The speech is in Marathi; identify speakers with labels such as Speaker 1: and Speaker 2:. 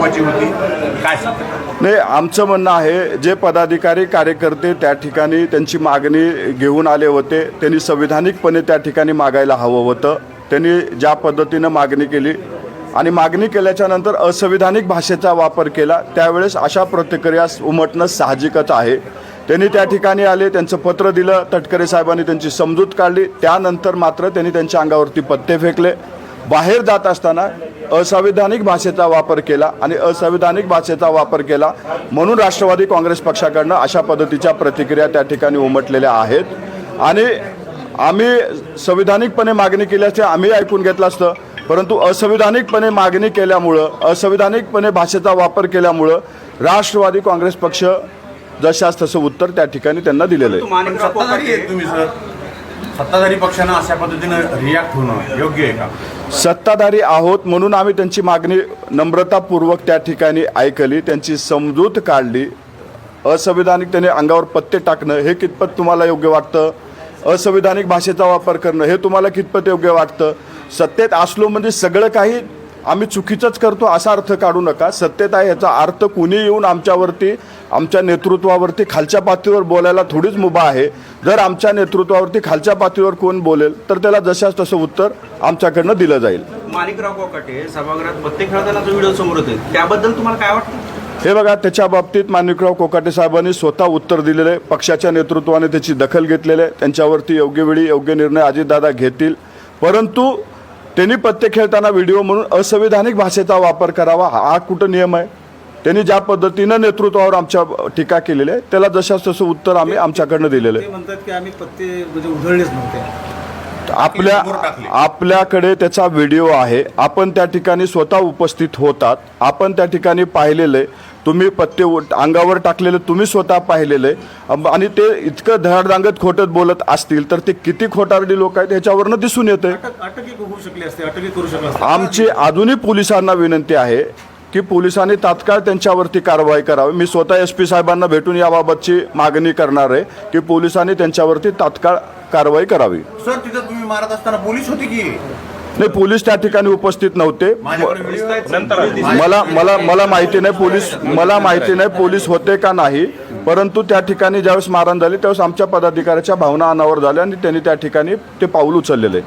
Speaker 1: महत्वाची होती? काय
Speaker 2: नाही आमचं म्हणणं आहे जे पदाधिकारी कार्यकर्ते त्या ठिकाणी त्यांची मागणी घेऊन आले होते त्यांनी संविधानिकपणे त्या ठिकाणी मागायला हवं होतं. त्यांनी ज्या पद्धतीनं मागणी केली आणि मागणी केल्याच्यानंतर असंविधानिक भाषेचा वापर केला त्यावेळेस अशा प्रतिक्रिया उमटणं साहजिकच आहे. त्यांनी त्या ठिकाणी आले त्यांचं पत्र दिलं तटकरे साहेबांनी त्यांची समजूत काढली त्यानंतर मात्र त्यांनी त्यांच्या अंगावरती पत्ते फेकले. बाहेर जात असताना असंविधानिक भाषेचा वापर केला आणि असंविधानिक भाषेचा वापर केला म्हणून राष्ट्रवादी काँग्रेस पक्षाकडनं अशा पद्धतीच्या प्रतिक्रिया त्या ठिकाणी उमटलेल्या आहेत. आणि आम्ही संविधानिकपणे मागणी केल्याचे आम्ही ऐकून घेतलं असतं परंतु असंविधानिकपणे मागणी केल्यामुळं असंविधानिकपणे भाषेचा वापर केल्यामुळं राष्ट्रवादी काँग्रेस पक्ष जशास तसं उत्तर त्या ठिकाणी त्यांना दिलेलं आहे.
Speaker 1: सत्ताधारी सत्ताधारी पक्षानं अशा पद्धतीनं रिॲक्ट होणं योग्य आहे का?
Speaker 2: सत्ताधारी आहोत म्हणून आम्ही त्यांची मागणी नम्रतापूर्वक त्या ठिकाणी ऐकली त्यांची समजूत काढली. असंविधानिक त्याने अंगावर पत्ते टाकणं हे कितपत तुम्हाला योग्य वाटतं? असंविधानिक भाषेचा वापर करणं हे तुम्हाला कितपत योग्य वाटतं? सत्तेत असलो म्हणजे सगळं काही आम्ही चुकीचंच करतो असा अर्थ काढू नका. सत्तेत आहे याचा अर्थ कुणी येऊन आमच्यावरती आमच्या नेतृत्वावरती खालच्या पातळीवर बोलायला थोडीच मुभा आहे. जर आमच्या नेतृत्वावरती खालच्या पातळीवर कोण बोलेल तर त्याला जशास तसं उत्तर आमच्याकडनं दिलं जाईल.
Speaker 3: माणिकराव कोकाटे सभागृहात पत्ते खेळताना जो व्हिडिओ समोर होते त्याबद्दल तुम्हाला काय वाटतं?
Speaker 2: हे बघा त्याच्या बाबतीत माणिकराव कोकाटे साहेबांनी स्वतः उत्तर दिलेलं आहे. पक्षाच्या नेतृत्वाने त्याची दखल घेतलेली आहे. त्यांच्यावरती योग्य वेळी योग्य निर्णय अजितदादा घेतील. परंतु त्यांनी पत्ते खेळताना व्हिडिओ म्हणून असंविधानिक भाषेचा वापर करावा हा कुठं नियम आहे? त्यांनी ज्या पद्धतीनं नेतृत्वावर आमच्या टीका केलेली आहे त्याला जशास तसं उत्तर आम्ही आमच्याकडनं दिलेलं आहे.
Speaker 4: म्हणतात की आम्ही पत्ते म्हणजे उधळलेच नव्हते.
Speaker 2: आपल्या. आपल्याकडे त्याचा व्हिडिओ आहे. आपण त्या ठिकाणी स्वतः उपस्थित होतात. आपण त्या ठिकाणी पाहिलेलं आहे. तुम्ही पत्ते अंगावर टाकलेले तुम्ही स्वतः पाहिलेलं. आहे आणि ते इतकं धडाडांगत खोटत बोलत असतील तर ते किती खोटारडी लोक आहेत ह्याच्यावरनं दिसून येतंय.
Speaker 4: अटक अटकी होऊ शकली असते अटकी करू शकला असते.
Speaker 2: आमची अजूनही पोलिसांना विनंती आहे की पोलिसांनी तात्काळ त्यांच्यावरती कारवाई करावी. मी स्वतः एस पी साहेबांना भेटून याबाबतची मागणी करणार आहे की पोलिसांनी त्यांच्यावरती तात्काळ कारवाई करावी.
Speaker 1: सर तिथं तुम्ही मारत असताना पोलीस होते की?
Speaker 2: नाही पोलीस त्या ठिकाणी उपस्थित नव्हते. मला मला मला माहिती नाही पोलीस मला माहिती नाही पोलीस होते का नाही परंतु त्या ठिकाणी ज्यावेळेस मारहाण झाली त्यावेळेस आमच्या पदाधिकाऱ्याच्या भावना अनावर झाल्या आणि त्यांनी त्या ठिकाणी ते पाऊल उचललेले.